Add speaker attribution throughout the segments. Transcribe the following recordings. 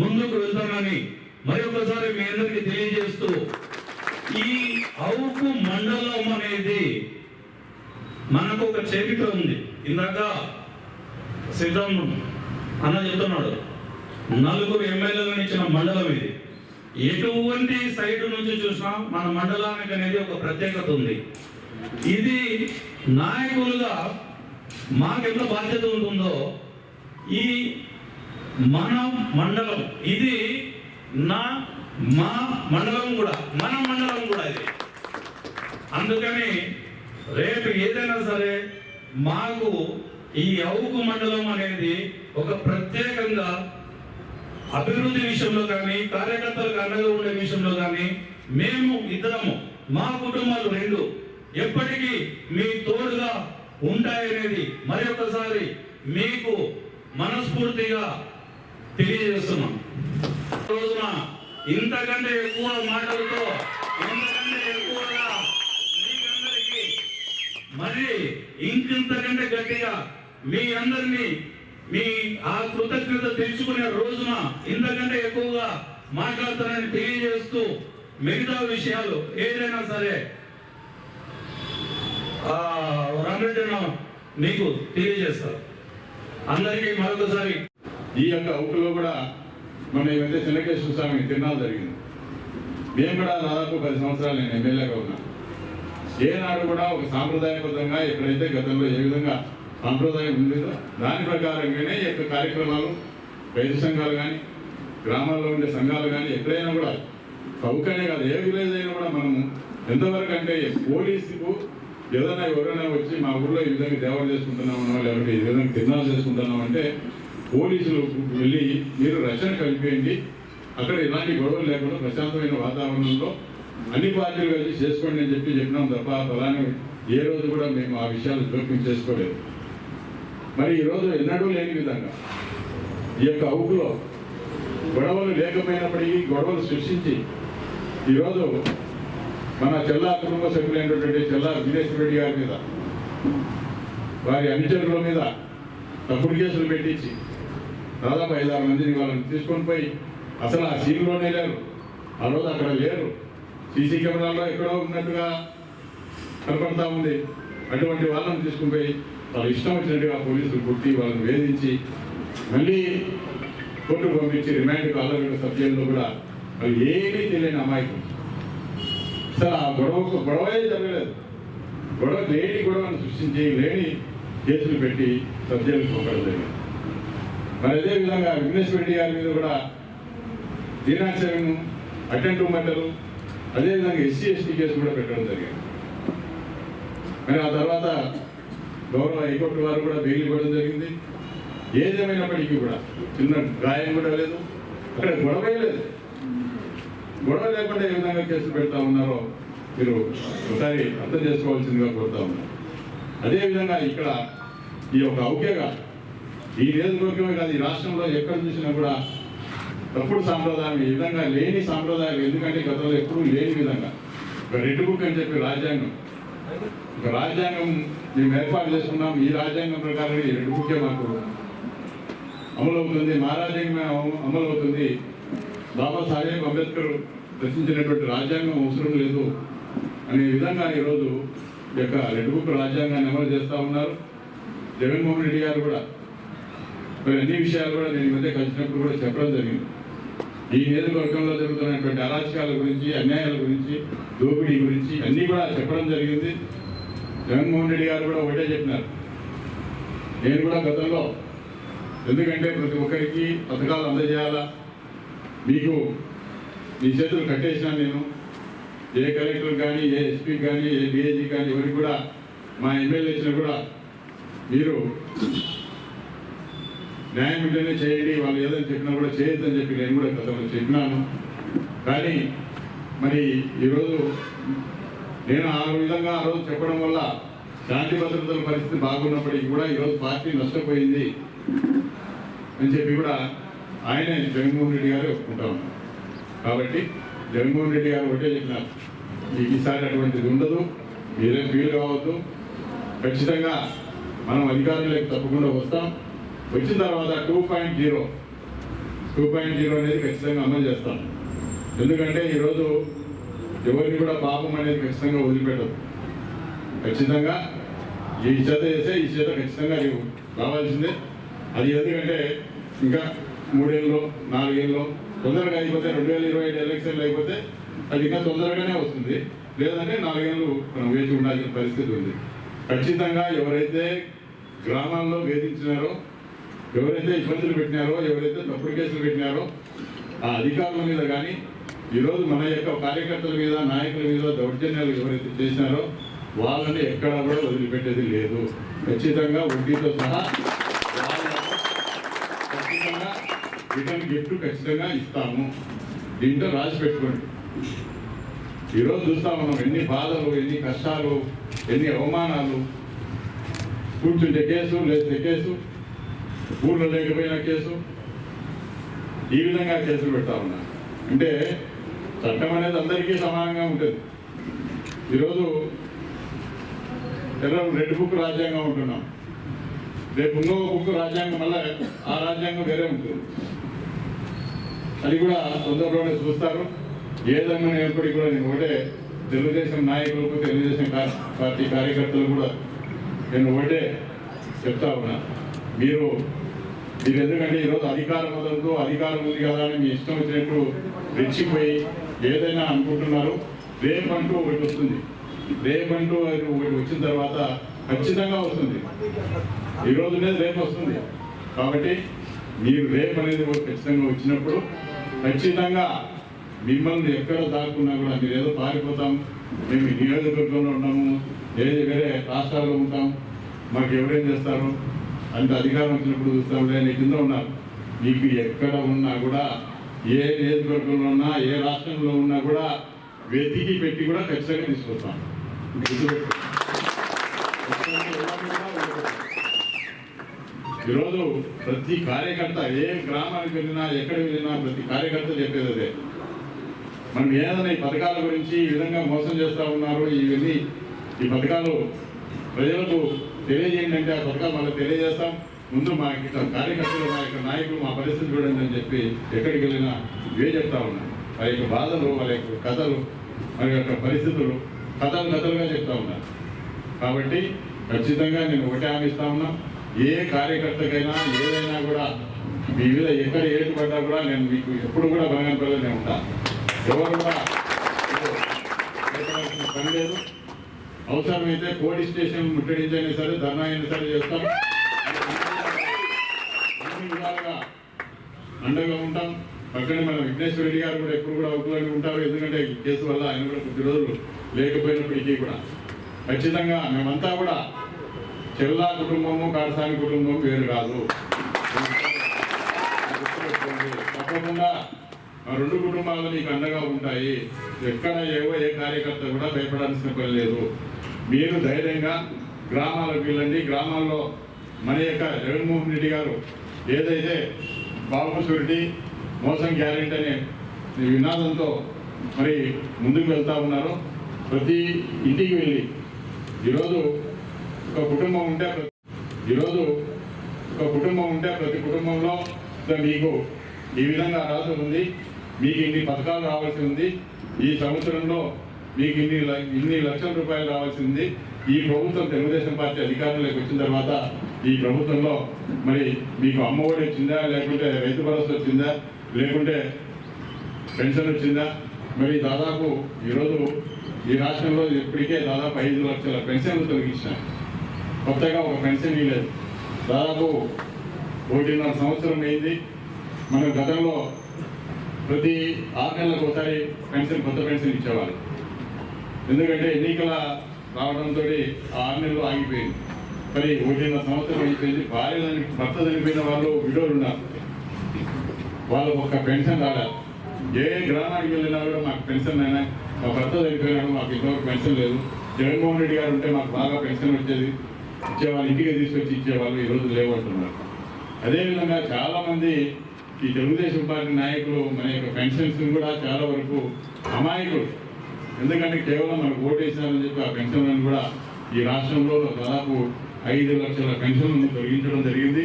Speaker 1: ముందుకు వెళ్తానని మరొకసారి మీ అందరికీ తెలియజేస్తూ ఈ అవుకు మండలం అనేది మనకు ఒక చరిత్ర ఉంది. ఇందాక సిద్ధం అన్న చెప్తున్నాడు. నలుగురు ఎమ్మెల్యేలను ఇచ్చిన మండలం ఇది. ఎటువంటి సైడ్ నుంచి చూసినా మన మండలానికి అనేది ఒక ప్రత్యేకత ఉంది. ఇది నాయకులుగా మాకెంత బాధ్యత ఉంటుందో ఈ మన మండలం ఇది నా మా మండలం కూడా మన మండలం కూడా ఇది. అందుకని రేపు ఏదైనా సరే మాకు ఈ అవుకు మండలం అనేది ఒక ప్రత్యేకంగా అభివృద్ధి విషయంలో కానీ కార్యకర్తలకు అండగా ఉండే విషయంలో కానీ మేము ఇద్దరము మా కుటుంబాలు రెండు. ఎప్పటికీ మీ తోడుగా ఉంటాయనేది మరొకసారి మీకు మనస్ఫూర్తిగా తెలియజేస్తున్నాం. రోజున ఇంతకంటే ఎక్కువ మాటలతో ఇంతకంటే ఎక్కువగా మీకందరికీ మరి ఇంకింతకంటే గట్టిగా మీ అందరినీ మీ ఆ కృతజ్ఞత తెలుసుకునే రోజున ఇంతకంటే ఎక్కువగా మాట్లాడతానని తెలియజేస్తూ మిగతా విషయాలు ఏదైనా సరే రామరెడ్డి మీకు తెలియజేస్తారు అందరికీ మరొకసారి
Speaker 2: ఈ యొక్క అవుట్లో కూడా మన ఈ మధ్య చిన్నకేశ్వర స్వామి తిరునాలు జరిగింది మేము కూడా దాదాపు పది సంవత్సరాలు నేను ఎమ్మెల్యేగా ఉన్నా. ఏనాడు కూడా ఒక సాంప్రదాయబద్ధంగా ఎక్కడైతే గతంలో ఏ విధంగా సాంప్రదాయం ఉండేదో దాని ప్రకారంగానే ఈ యొక్క కార్యక్రమాలు రైతు సంఘాలు కానీ గ్రామాల్లో ఉండే సంఘాలు కానీ ఎక్కడైనా కూడా సౌకర్యం కాదు ఏ విలేజ్ అయినా కూడా మనము ఎంతవరకు అంటే పోలీసుకు ఏదైనా ఎవరైనా వచ్చి మా ఊర్లో ఈ విధంగా దేవాలు చేసుకుంటున్నామనో లేకపోతే ఈ విధంగా తిరునాలు చేసుకుంటున్నాం అంటే పోలీసులు వెళ్ళి మీరు రక్షణ కలిపేయండి. అక్కడ ఎలాంటి గొడవలు లేకుండా ప్రశాంతమైన వాతావరణంలో అన్ని పార్టీలు కలిసి చేసుకోండి అని చెప్పి చెప్పినాం తప్ప ఫలాని ఏ రోజు కూడా మేము ఆ విషయాలు జోక్యం చేసుకోలేదు. మరి ఈరోజు ఎన్నడూ లేని విధంగా ఈ యొక్క అవుకులో గొడవలు లేకపోయినప్పటికీ గొడవలు సృష్టించి ఈరోజు మన చెల్లా కుటుంబ సభ్యులైనటువంటి చెల్లా దినేష్ రెడ్డి గారి మీద వారి అనుచరుల మీద తప్పుడు కేసులు పెట్టించి దాదాపు ఐదారు మందిని వాళ్ళని తీసుకొని పోయి అసలు ఆ సీన్లోనే లేరు. ఆ రోజు అక్కడ లేరు. సీసీ కెమెరాల్లో ఎక్కడో ఉన్నట్టుగా కనపడతా ఉంది. అటువంటి వాళ్ళని తీసుకుని పోయి వాళ్ళు ఇష్టం వచ్చినట్టుగా పోలీసులు కుట్టి వాళ్ళని వేధించి మళ్ళీ కోర్టుకు పంపించి రిమాండ్కి అల్లగడ్డ సబ్జెక్టులో కూడా వాళ్ళు ఏమీ తెలియని అమాయకం అసలు ఆ గొడవకు గొడవే జరగలేదు. గొడవ లేని గొడవను సృష్టించి లేని కేసులు పెట్టి సబ్జెక్టులు పంపడం జరిగింది. మరి అదే విధంగా విఘ్నేష్ రెడ్డి గారి మీద కూడా దీనాచరణ అటెంటివ్ మర్డరు అదేవిధంగా ఎస్సీ ఎస్టీ కేసు కూడా పెట్టడం జరిగింది. మరి ఆ తర్వాత గౌరవ హైకోర్టు వారు కూడా బెయిల్ ఇవ్వడం జరిగింది. ఏదేమైనప్పటికీ కూడా చిన్న గాయం కూడా లేదు. అక్కడ గొడవే లేదు. గొడవ లేకుండా ఏ విధంగా కేసులు పెడతా ఉన్నారో మీరు ఒకసారి అర్థం చేసుకోవాల్సిందిగా కోరుతా ఉన్నారు అదేవిధంగా ఇక్కడ ఈ యొక్క ఔక్యగా ఈ నియోజకవర్గమే కాదు ఈ రాష్ట్రంలో ఎక్కడ చూసినా కూడా తప్పుడు సాంప్రదాయం ఈ విధంగా లేని సాంప్రదాయం ఎందుకంటే గతంలో ఎప్పుడూ లేని విధంగా. ఒక రెడ్ బుక్ అని చెప్పి రాజ్యాంగం. ఒక రాజ్యాంగం మేము ఏర్పాటు చేసుకున్నాం. ఈ రాజ్యాంగం ప్రకారం ఈ రెడ్ బుక్కే మాకు అమలు అవుతుంది మా రాజ్యాంగమే అమ- అమలు అవుతుంది బాబాసాహెబ్ అంబేద్కర్ రచించినటువంటి రాజ్యాంగం అవసరం లేదు అనే విధంగా ఈరోజు ఈ యొక్క రెడ్ బుక్ రాజ్యాంగాన్ని అమలు చేస్తూ ఉన్నారు. జగన్మోహన్ రెడ్డి గారు కూడా. అన్ని విషయాలు కూడా నేను మధ్య కలిసినప్పుడు కూడా చెప్పడం జరిగింది. ఈ నియోజకవర్గంలో జరుగుతున్నటువంటి అరాచకాల గురించి అన్యాయాల గురించి దోపిడీ గురించి అన్నీ కూడా చెప్పడం జరిగింది. జగన్మోహన్ రెడ్డి గారు కూడా ఒకటే చెప్పినారు. నేను కూడా గతంలో ఎందుకంటే ప్రతి ఒక్కరికి పథకాలు అందజేయాలా? మీకు మీ చేతులు కట్టేసినా నేను. ఏ కలెక్టర్ కానీ ఏ ఎస్పీ కానీ ఏ డిఐజీ కానీ ఎవరికి కూడా మా ఎమ్మెల్యే ఇచ్చినా కూడా మీరు న్యాయం ఉంటేనే చేయండి వాళ్ళు ఏదైనా చెప్పినా కూడా చేయొద్దని చెప్పి నేను కూడా గతంలో చెప్పినాను. కానీ మరి ఈరోజు నేను ఆ విధంగా ఆ రోజు చెప్పడం వల్ల శాంతి భద్రతల పరిస్థితి బాగున్నప్పటికీ కూడా ఈరోజు పార్టీ నష్టపోయింది అని చెప్పి కూడా ఆయనే జగన్మోహన్ రెడ్డి గారు ఒప్పుకుంటా ఉన్నారు. కాబట్టి జగన్మోహన్ రెడ్డి గారు ఒకటే చెప్పినారు ఈసారి అటువంటిది ఉండదు మీరే ఫీల్ కావద్దు. ఖచ్చితంగా మనం అధికారంలోకి తప్పకుండా వస్తాం. వచ్చిన తర్వాత two point zero two point zero అనేది ఖచ్చితంగా అమలు చేస్తాం. ఎందుకంటే ఈరోజు ఎవరిని కూడా పాపం అనేది ఖచ్చితంగా వదిలిపెట్టదు. ఖచ్చితంగా ఈ చేత చేస్తే ఈ చేత ఖచ్చితంగా నీవు కావాల్సిందే అది ఎందుకంటే ఇంకా మూడేళ్ళు నాలుగేళ్ళు తొందరగా అయిపోతే రెండు వేల ఇరవై ఐదు ఎలక్షన్లు అయిపోతే అది ఇంకా తొందరగానే వస్తుంది. లేదంటే నాలుగేళ్ళు మనం వేచి ఉండాల్సిన పరిస్థితి ఉంది. ఖచ్చితంగా ఎవరైతే గ్రామాల్లో వేధించినారో ఎవరైతే ఇబ్బందులు పెట్టినారో ఎవరైతే తప్పుడు కేసులు పెట్టినారో ఆ అధికారుల మీద కానీ ఈరోజు మన యొక్క కార్యకర్తల మీద నాయకుల మీద దౌర్జన్యాలు ఎవరైతే చేసినారో వాళ్ళని ఎక్కడా కూడా వదిలిపెట్టేది లేదు. ఖచ్చితంగా వడ్డీతో సహా ఖచ్చితంగా రిటర్న్ గిఫ్ట్ ఖచ్చితంగా ఇస్తాము. దీంట్లో రాసి పెట్టుకోండి. ఈరోజు చూస్తా మనం ఎన్ని బాధలు ఎన్ని కష్టాలు ఎన్ని అవమానాలు. కూర్చుంటే కేసు లేస్తే కేసు ఊళ్ళో లేకపోయినా కేసు? ఈ విధంగా కేసులు పెడతా ఉన్నా. అంటే చట్టం అనేది అందరికీ సమానంగా ఉంటుంది. ఈరోజు ఎర్ర రెడ్ బుక్ రాజ్యాంగం ఉంటున్నాం. రేపు ఇంకో బుక్ రాజ్యాంగం వల్ల ఆ రాజ్యాంగం వేరే ఉంటుంది. అది కూడా తొందరలోనే చూస్తారు. ఏదన్నా ఎప్పటికీ కూడా నేను ఒకటే తెలుగుదేశం నాయకులకు తెలుగుదేశం పార్టీ కార్యకర్తలు కూడా నేను ఒకటే చెప్తా ఉన్నా. మీరు మీరు ఎందుకంటే ఈరోజు అధికారం వదలదు అధికారం ఉంది కదా అని మీ ఇష్టం వచ్చినట్టు రెచ్చిపోయి ఏదైనా అనుకుంటున్నారు. రేపంటూ ఒకటి వస్తుంది. రేపంటూ అది ఒకటి వచ్చిన తర్వాత ఖచ్చితంగా వస్తుంది. ఈ లేదు రేపు వస్తుంది. కాబట్టి మీరు రేపు అనేది ఖచ్చితంగా వచ్చినప్పుడు ఖచ్చితంగా మిమ్మల్ని ఎక్కడ దాక్కున్నా కూడా మీరు ఏదో పారిపోతాం. మేము నియోజకవర్గంలో ఉన్నాము. వేరే వేరే రాష్ట్రాల్లో ఉంటాం. మాకు ఎవరేం చేస్తారు? అంత అధికారం వచ్చినప్పుడు చూస్తాం నేను కింద ఉన్నారు మీకు ఎక్కడ ఉన్నా కూడా ఏ నియోజకవర్గంలో ఉన్నా ఏ రాష్ట్రంలో ఉన్నా కూడా వెతికి పెట్టి కూడా ఖచ్చితంగా తీసుకొస్తాం. ఈరోజు ప్రతి కార్యకర్త ఏ గ్రామానికి వెళ్ళినా ఎక్కడ వెళ్ళినా ప్రతి కార్యకర్త చెప్పేది అదే. మనం ఏదైనా ఈ పథకాల గురించి ఈ విధంగా మోసం చేస్తూ ఉన్నారు ఇవన్నీ ఈ పథకాలు ప్రజలకు తెలియజేయండి అంటే ఆ పథకాలు మళ్ళీ తెలియజేస్తాం. ముందు మా ఇక్కడ కార్యకర్తలు మా యొక్క నాయకులు మా పరిస్థితి చూడండి అని చెప్పి ఎక్కడికి వెళ్ళినా ఇవే చెప్తా ఉన్నాను వారి యొక్క బాధలు వారి యొక్క కథలు వారి యొక్క పరిస్థితులు కథలు కథలుగా చెప్తా ఉన్నాను కాబట్టి ఖచ్చితంగా నేను ఒకటే హామీ ఇస్తా ఉన్నా ఏ కార్యకర్తకైనా ఏదైనా కూడా మీ మీద ఎక్కడ ఏటు పడ్డా కూడా నేను మీకు ఎప్పుడు కూడా బలంగా ఉంటా ఎవరు కూడా పని లేదు. అవసరమైతే పోలీస్ స్టేషన్ ముట్టడించైనా సరే ధర్నా అయినా సరే చేస్తాం. అన్ని విధాలుగా అండగా ఉంటాం. పక్కనే మన విఘ్నేశ్వర రెడ్డి గారు కూడా ఎప్పుడు కూడా అవుతుందని ఉంటారు. ఎందుకంటే కేసు వల్ల ఆయన కూడా కొద్ది రోజులు లేకపోయినప్పటికీ కూడా. ఖచ్చితంగా మేమంతా కూడా చెల్లా కుటుంబము కాడసాని కుటుంబం వేరు కాదు. తప్పకుండా రెండు కుటుంబాలు నీకు అండగా ఉంటాయి. ఎక్కడ ఏవో ఏ కార్యకర్త కూడా భయపడాల్సిన పని లేదు. మీరు ధైర్యంగా గ్రామాలకు వెళ్ళండి. గ్రామాల్లో మన యొక్క జగన్మోహన్ రెడ్డి గారు ఏదైతే బాబు షూరిటీ మోసం గ్యారెంటీ అనే ఈ వినాదంతో మరి ముందుకు వెళ్తా ఉన్నారో. ప్రతి ఇంటికి వెళ్ళి ఈరోజు ఒక కుటుంబం ఉంటే ఈరోజు ఒక కుటుంబం ఉంటే ప్రతి కుటుంబంలో మీకు ఈ విధంగా రాసి ఉంది. మీకు ఇన్ని పథకాలు రావాల్సి ఉంది. ఈ సంవత్సరంలో మీకు ఇన్ని ఇన్ని లక్షల రూపాయలు రావాల్సింది ఈ ప్రభుత్వం తెలుగుదేశం పార్టీ అధికారంలోకి వచ్చిన తర్వాత ఈ ప్రభుత్వంలో మరి మీకు అమ్మఒడి వచ్చిందా లేకుంటే రైతు భరోసా వచ్చిందా లేకుంటే పెన్షన్ వచ్చిందా? మరి దాదాపు ఈరోజు ఈ రాష్ట్రంలో ఇప్పటికే దాదాపు ఐదు లక్షల పెన్షన్లు తొలగించినాయి కొత్తగా ఒక పెన్షన్ ఇవ్వలేదు దాదాపు ఒకటిన్నర సంవత్సరం అయింది. మనం గతంలో ప్రతి ఆరు నెలలకు ఒకసారి పెన్షన్ కొత్త పెన్షన్ ఇచ్చేవాళ్ళు. ఎందుకంటే ఎన్నికల రావడంతో ఆ ఆరు నెలలు ఆగిపోయింది. మరి ఒకటిన్న సంవత్సరం అయిపోయింది. భార్య భర్త చనిపోయిన వాళ్ళు విడోలు ఉన్నారు. వాళ్ళు ఒక పెన్షన్ రాలేదు ఏ గ్రామానికి వెళ్ళినా కూడా మాకు పెన్షన్ అయినా మా భర్త చనిపోయినాడు మాకు ఇంతవరకు పెన్షన్ లేదు. జగన్మోహన్ రెడ్డి గారు ఉంటే మాకు బాగా పెన్షన్ వచ్చేది. ఇచ్చేవాళ్ళు ఇంటికి తీసుకొచ్చి ఇచ్చేవాళ్ళు ఈరోజు లేవంటున్నారు అదేవిధంగా చాలామంది ఈ తెలుగుదేశం పార్టీ నాయకులు మన యొక్క పెన్షన్స్ కూడా చాలా వరకు అమాయకులు. ఎందుకంటే కేవలం మనకు ఓటు వేసినారని చెప్పి ఆ పెన్షన్లను కూడా ఈ రాష్ట్రంలో దాదాపు ఐదు లక్షల పెన్షన్లను తొలగించడం జరిగింది.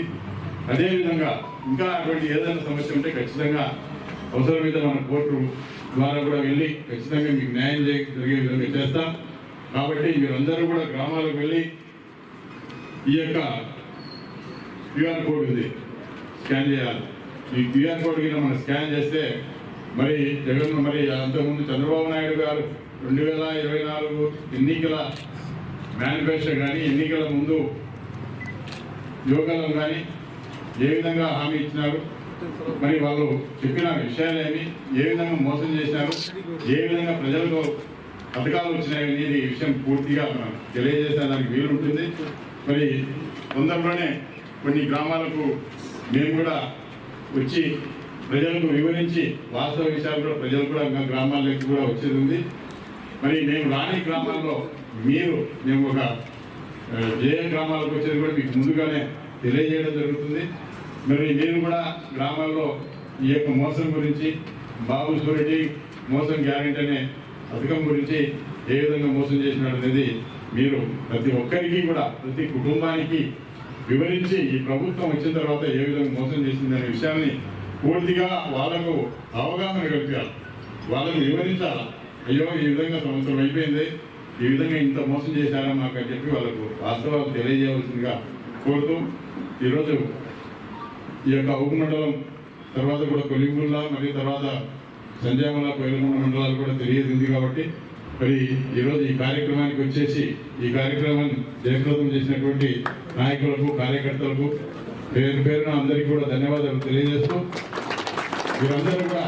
Speaker 2: అదేవిధంగా ఇంకా అటువంటి ఏదైనా సమస్య ఉంటే ఖచ్చితంగా అవసరమైతే మన కోర్టు ద్వారా కూడా వెళ్ళి ఖచ్చితంగా మీకు న్యాయం చేయ జరిగే విధంగా చేస్తాం. కాబట్టి మీరందరూ కూడా గ్రామాలకు వెళ్ళి ఈ యొక్క క్యూఆర్ కోడ్ ఉంది. స్కాన్ చేయాలి. ఈ క్యూఆర్ కోడ్ కింద మనం స్కాన్ చేస్తే మరి జగన్ మరి అంతకుముందు చంద్రబాబు నాయుడు గారు రెండు వేల ఇరవై నాలుగు ఎన్నికల మేనిఫెస్టో కానీ ఎన్నికల ముందు యోగాలను కానీ ఏ విధంగా హామీ ఇచ్చినారు? మరి వాళ్ళు చెప్పిన విషయాలేమి? ఏ విధంగా మోసం చేసినారు? ఏ విధంగా ప్రజలకు పథకాలు వచ్చినాయి అనేది ఈ విషయం పూర్తిగా మనం తెలియజేసేదానికి వీలు ఉంటుంది మరి తొందరలోనే కొన్ని గ్రామాలకు మేము కూడా వచ్చి ప్రజలకు వివరించి వాస్తవ విషయాలు కూడా ప్రజలు కూడా గ్రామాల్లోకి కూడా వచ్చేది ఉంది. మరి నేను రాని గ్రామాల్లో మీరు మేము ఒక జయ గ్రామాలకు వచ్చేది కూడా మీకు ముందుగానే తెలియజేయడం జరుగుతుంది. మరి నేను కూడా గ్రామాల్లో ఈ యొక్క మోసం గురించి బాబు సూరెడ్డి మోసం గ్యారెంటీ అనే పథకం గురించి ఏ విధంగా మోసం చేసినాడు అనేది మీరు ప్రతి ఒక్కరికి కూడా ప్రతి కుటుంబానికి వివరించి ఈ ప్రభుత్వం వచ్చిన తర్వాత ఏ విధంగా మోసం చేసింది అనే విషయాన్ని పూర్తిగా వాళ్ళకు అవగాహన కల్పించాలి. వాళ్ళకు వివరించాలి. అయ్యో ఈ విధంగా సంవత్సరం అయిపోయింది. ఈ విధంగా ఇంత మోసం చేశారా మాకు అని చెప్పి వాళ్ళకు వాస్తవాలు తెలియజేయవలసిందిగా కోరుతూ ఈరోజు ఈ యొక్క ఉపమండలం తర్వాత కూడా కొలింగుల్లా మరియు తర్వాత సంజామల కోయలగొండ మండలాలు కూడా తెలియజేసింది కాబట్టి మరి ఈరోజు ఈ కార్యక్రమానికి వచ్చేసి ఈ కార్యక్రమాన్ని జయప్రదం చేసినటువంటి నాయకులకు కార్యకర్తలకు పేరు పేరున అందరికీ కూడా ధన్యవాదాలు తెలియజేస్తూ మీరందరూ కూడా